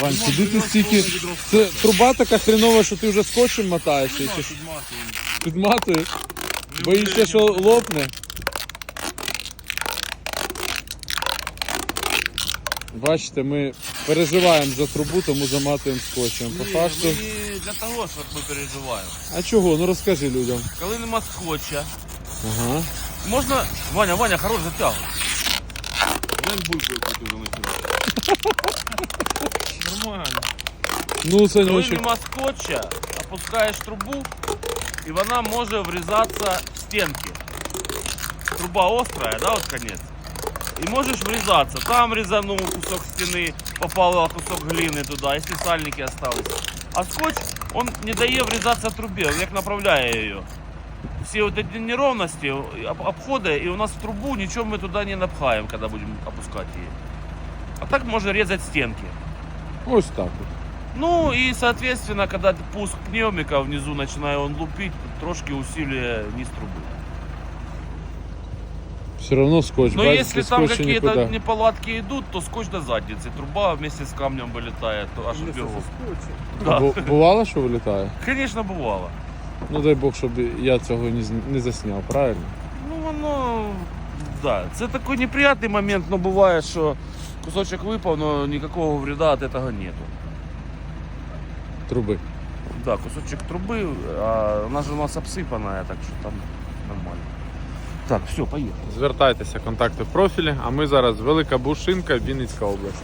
Вань, куди ти стільки. Це труба така хренова, що ти вже скотчем мотаєшся. Чи що? Підматуєш? Боїшся, що лопне? Бачите, ми переживаємо за трубу, тому заматуємо скотчем. По факту. не для того, щоб ми переживаємо. А чого? Ну розкажи людям. Коли нема скотча, Ага. можна. Ваня, Ваня, хорош затягуй. Глянь бульбу, яку ти вже накидав. Нормально. Ну, Коли Санечек. нема скотча, опускаєш трубу, і вона може врізатися в стінки. Труба острая, да, от конець. І можеш врізатися. Там різанув кусок стіни, попало кусок глини туди, якщо сальники остались. А скотч, он не дає врізатися трубі, він як направляє її. Всі от ці неровності об- обходить, і у нас в трубу нічого ми туди не напхаємо, коли будемо опускати її. А так може різати стінки. Ось так. от. Ну и, соответственно, когда пуск пневмика внизу начинает он лупить, трошки усилие низ трубы. Все одно скотч. Но бачиш, если без там скотча какие-то нікуди. неполадки идут, то скотч до задницы. Труба вместе с камнем вылетает, то аж бегом. Да. Бу- Бувало, що вилітає? Конечно, бывало. Ну дай Бог, щоб я цього не, з- не засняв, правильно? Ну, воно, да, це такой неприятный момент, но бывает, что кусочек выпал, но никакого вреда от этого нету. Труби. Да, кусочек трубы, а она же у нас обсыпанная, так что там нормально. Так, все, поехали. Звертайтеся, контакти в профілі, а ми зараз Велика Бушинка, Вінницька область.